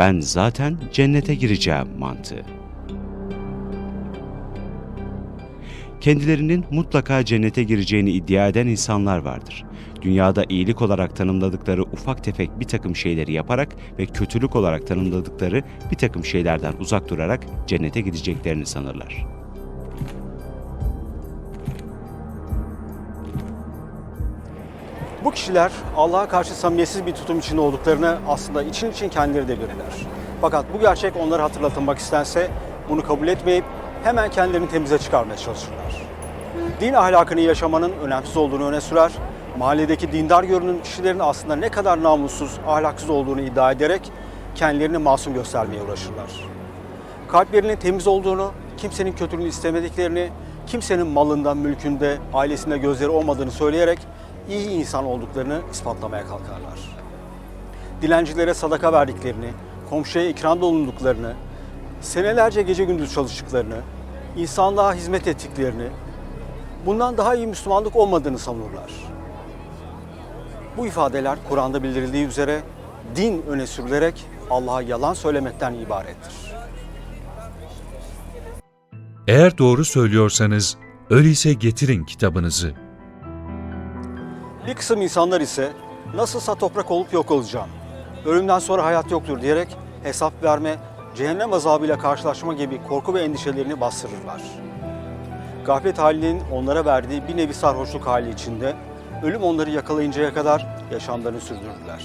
ben zaten cennete gireceğim mantığı. Kendilerinin mutlaka cennete gireceğini iddia eden insanlar vardır. Dünyada iyilik olarak tanımladıkları ufak tefek bir takım şeyleri yaparak ve kötülük olarak tanımladıkları bir takım şeylerden uzak durarak cennete gideceklerini sanırlar. Bu kişiler Allah'a karşı samimiyetsiz bir tutum içinde olduklarını aslında için için kendileri de bilirler. Fakat bu gerçek onlara hatırlatılmak istense bunu kabul etmeyip hemen kendilerini temize çıkarmaya çalışırlar. Din ahlakını yaşamanın önemsiz olduğunu öne sürer, mahalledeki dindar görünen kişilerin aslında ne kadar namussuz, ahlaksız olduğunu iddia ederek kendilerini masum göstermeye uğraşırlar. Kalplerinin temiz olduğunu, kimsenin kötülüğünü istemediklerini, kimsenin malında, mülkünde, ailesinde gözleri olmadığını söyleyerek iyi insan olduklarını ispatlamaya kalkarlar. Dilencilere sadaka verdiklerini, komşuya ikramda bulunduklarını, senelerce gece gündüz çalıştıklarını, insanlığa hizmet ettiklerini, bundan daha iyi Müslümanlık olmadığını savunurlar. Bu ifadeler Kur'an'da bildirildiği üzere din öne sürülerek Allah'a yalan söylemekten ibarettir. Eğer doğru söylüyorsanız, öyleyse getirin kitabınızı. Bir kısım insanlar ise nasılsa toprak olup yok olacağım, ölümden sonra hayat yoktur diyerek hesap verme, cehennem azabıyla karşılaşma gibi korku ve endişelerini bastırırlar. Gaflet halinin onlara verdiği bir nevi sarhoşluk hali içinde ölüm onları yakalayıncaya kadar yaşamlarını sürdürdüler.